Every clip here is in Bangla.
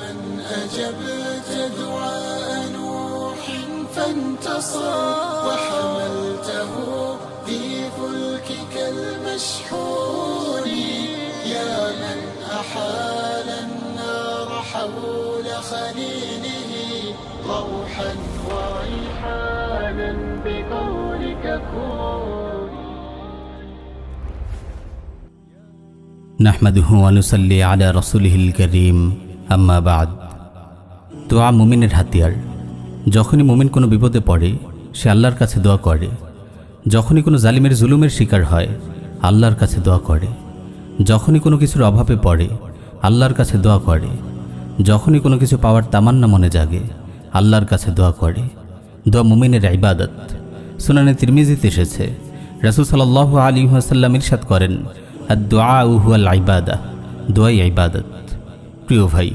من أجبت دعاء نوح فانتصر وحملته في فلكك المشحون. يا من أحال النار حول خليله روحا وريحانا بقولك كوني. نحمده ونصلي على رسوله الكريم. আম্মা বাদ। দোয়া মুমিনের হাতিয়ার। যখনই মুমিন কোনো বিপদে পড়ে, সে আল্লাহর কাছে দোয়া করে। যখনই কোনো জালিমের জুলুমের শিকার হয়, আল্লাহর কাছে দোয়া করে। যখনই কোনো কিছুর অভাবে পড়ে, আল্লাহর কাছে দোয়া করে। যখনই কোনো কিছু পাওয়ার তামান্না মনে জাগে, আল্লাহর কাছে দোয়া করে। দোয়া মুমিনের ইবাদত। সুনানে তিরমিজিতে এসেছে, রাসুল সাল্লাহ আলী আসাল্লাম ইরশাদ করেন আর দোয়া উহুয়াল আইবাদা দোয়াই আইবাদত প্রিয় ভাই,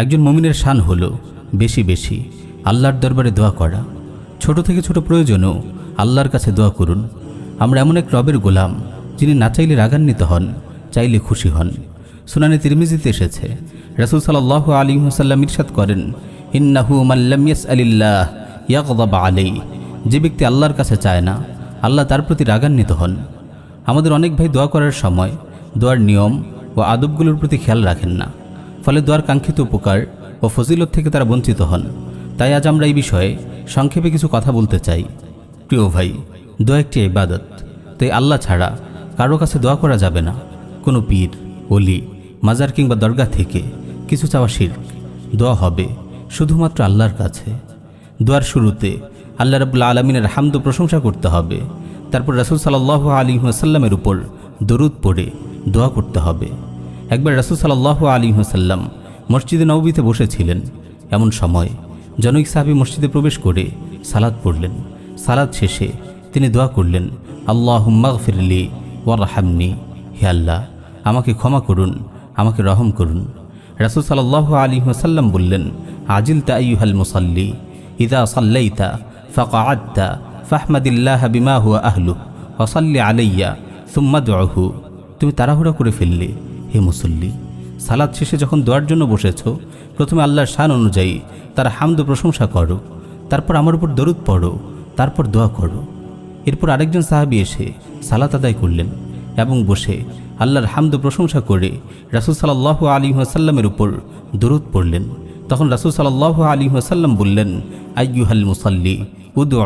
একজন মমিনের শান হলো বেশি বেশি আল্লাহর দরবারে দোয়া করা। ছোট থেকে ছোট প্রয়োজনও আল্লাহর কাছে দোয়া করুন। আমরা এমন এক রবের গোলাম, যিনি না চাইলে রাগান্বিত হন, চাইলে খুশি হন। সুনানে তিরমিজিতে এসেছে, রাসুল সাল্লাহ আলী হাসাল্লাম ইরশাদ করেন, ইন্নাহু মাল্লামিয়াস আলিল্লাহ ইয়াকদাবা আলাই যে ব্যক্তি আল্লাহর কাছে চায় না, আল্লাহ তার প্রতি রাগান্বিত হন। আমাদের অনেক ভাই দোয়া করার সময় দোয়ার নিয়ম ও আদবগুলোর প্রতি খেয়াল রাখেন না। ফলে দোয়ার কাঙ্ক্ষিত উপকার ও ফজিলত থেকে তারা বঞ্চিত হন। তাই আজ আমরা এই বিষয়ে সংক্ষেপে কিছু কথা বলতে চাই। প্রিয় ভাই, দোয়া একটি ইবাদত। তাই আল্লাহ ছাড়া কারও কাছে দোয়া করা যাবে না। কোনো পীর অলি মাজার কিংবা দরগা থেকে কিছু চাওয়া শির্ক। দোয়া হবে শুধুমাত্র আল্লাহর কাছে। দোয়ার শুরুতে আল্লাহ রাবুল্লা আলমিনের হামদ প্রশংসা করতে হবে। তারপর রাসুল সাল্লাহ আলী আসাল্লামের উপর দরুদ পড়ে দোয়া করতে হবে। একবার রাসুল সাল্লাহ আলী আসাল্লাম মসজিদে নবীতে বসেছিলেন। এমন সময় জনৈক সাহাবি মসজিদে প্রবেশ করে সালাদ পড়লেন। সালাদ শেষে তিনি দোয়া করলেন আল্লাহ ফিরলি ওয়ারহামনি হে আল্লাহ, আমাকে ক্ষমা করুন, আমাকে রহম করুন। রাসুল সাল্লাহ আলী আসাল্লাম বললেন আজিল তাইহাল মুসাল্লি, ইদা সাল্লাইতা ফাকাআত্তা ফাহমাদিল্লাহ বিমা হুয়া আহলু অসাল্লি আলাইয়া সুম্মাদহু তুমি তাড়াহুড়া করে ফেললে। হে মুসল্লি, সালাদ শেষে যখন দোয়ার জন্য বসেছ, প্রথমে আল্লাহর শান অনুযায়ী তার হামদ প্রশংসা করো, তারপর আমার উপর দরুদ পড়ো, তারপর দোয়া করো। এরপর আরেকজন সাহাবি এসে সালাত আদায় করলেন এবং বসে আল্লাহর হামদ প্রশংসা করে রাসুল সাল্লাহ আলী আসাল্লামের উপর দরুদ পড়লেন। তখন রাসুল সাল্লাহ আলী আসাল্লাম বললেন, আইয়ুহাল মুসাল্লি উদু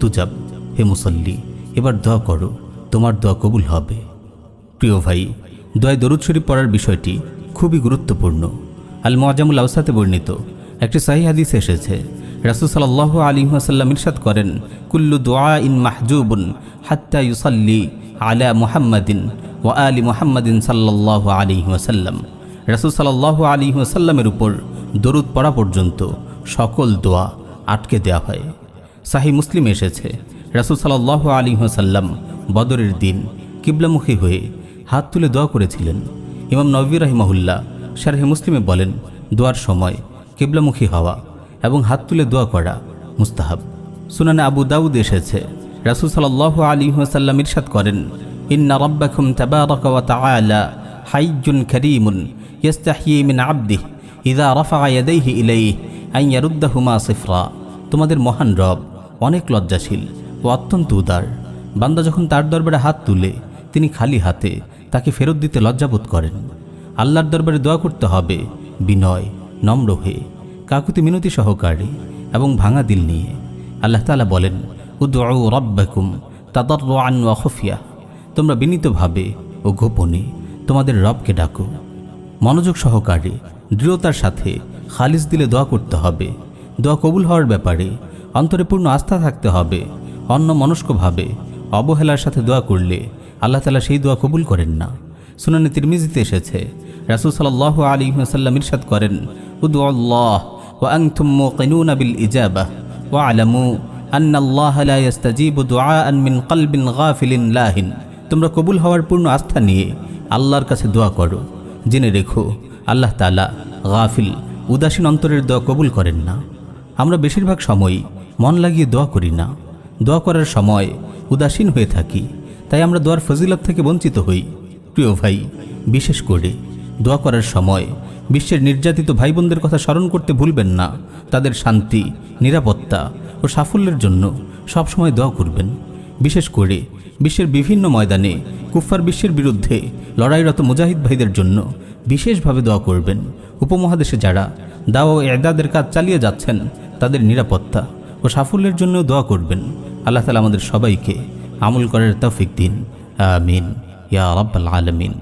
তুজাব, হে মুসল্লি, এবার দোয়া করো, তোমার দোয়া কবুল হবে। প্রিয় ভাই দোয়ায় দরুদ শরীফ পড়ার বিষয়টি খুবই গুরুত্বপূর্ণ। আল মজামুল আউসাতে বর্ণিত একটি সাহি হাদিস এসেছে, রাসুল সাল্লাহ আলী আসাল্লাম ইরশাদ করেন, কুল্লু দোয়া ইন মাহজুবুন হাত্তা ইউসাল্লি আলা মুহাম্মাদিন ও আলী মুহাম্মাদিন সাল্লাহ আলী ওয়াসাল্লাম। রাসুল সাল্লাহ আলী ওয়াসাল্লামের উপর দরুদ পড়া পর্যন্ত সকল দোয়া আটকে দেওয়া হয়। সাহি মুসলিম এসেছে, রাসুল সাল্লাহ আলী ওয়াসাল্লাম বদরের দিন কিবলামুখী হয়ে হাত তুলে দোয়া করেছিলেন। ইমাম নবী রাহিমাহুল্লাহ শারহে মুসলিমে বলেন, দোয়ার সময় কেবলামুখী হওয়া এবং হাত তুলে দোয়া করা মুস্তাহাব। সুনানে আবু দাউদ এসেছে। রাসুল সাল্লাহ আলী ওয়াসাল্লাম ইরশাদ করেন ইদা তোমাদের মহান রব অনেক লজ্জাশীল ও অত্যন্ত উদার। বান্দা যখন তার দরবারে হাত তুলে, তিনি খালি হাতে তাকে ফেরত দিতে লজ্জাবোধ করেন। আল্লাহর দরবারে দোয়া করতে হবে, বিনয়, নম্র হয়ে, কাকুতি মিনতি সহকারে এবং ভাঙা দিল নিয়ে। আল্লাহ তালা বলেন উদু রব্বাকুম তাদর তোমরা বিনীতভাবে ও গোপনে তোমাদের রবকে ডাকো। মনোযোগ সহকারে, দৃঢ়তার সাথে খালিস দিলে দোয়া করতে হবে। দোয়া কবুল হওয়ার ব্যাপারে অন্তরে পূর্ণ আস্থা থাকতে হবে। অন্য মনস্কভাবে অবহেলার সাথে দোয়া করলে আল্লাহ তালা সেই দোয়া কবুল করেন না। সুনানে তিরমিজিতে এসেছে, রাসুল সাল্লাহ আলী সাল্লাম ইরশাদ করেন উদু আল্লাহ মিন কলবিন গাফিলিন লাহিন। তোমরা কবুল হওয়ার পূর্ণ আস্থা নিয়ে আল্লাহর কাছে দোয়া করো। জেনে রেখো, আল্লাহ তালা গাফিল, উদাসীন অন্তরের দোয়া কবুল করেন না। আমরা বেশিরভাগ সময়ই মন লাগিয়ে দোয়া করি না। দোয়া করার সময় উদাসীন হয়ে থাকি। তাই আমরা দোয়ার ফজিলত থেকে বঞ্চিত হই। প্রিয় ভাই, বিশেষ করে দোয়া করার সময় বিশ্বের নির্যাতিত ভাই বোনদের কথা স্মরণ করতে ভুলবেন না। তাদের শান্তি, নিরাপত্তা ও সাফল্যের জন্য সবসময় দোয়া করবেন। বিশেষ করে বিশ্বের বিভিন্ন ময়দানে কুফফার বিশ্বের বিরুদ্ধে লড়াইরত মুজাহিদ ভাইদের জন্য বিশেষভাবে দোয়া করবেন। উপমহাদেশে যারা দাও ও এদাদের কাজ চালিয়ে যাচ্ছেন, তাদের নিরাপত্তা ও সাফল্যের জন্য দোয়া করবেন। আল্লাহ তালা আমাদের সবাইকে আমল করার তৌফিক দিন আমিন ইয়া রাব্বাল আলমিন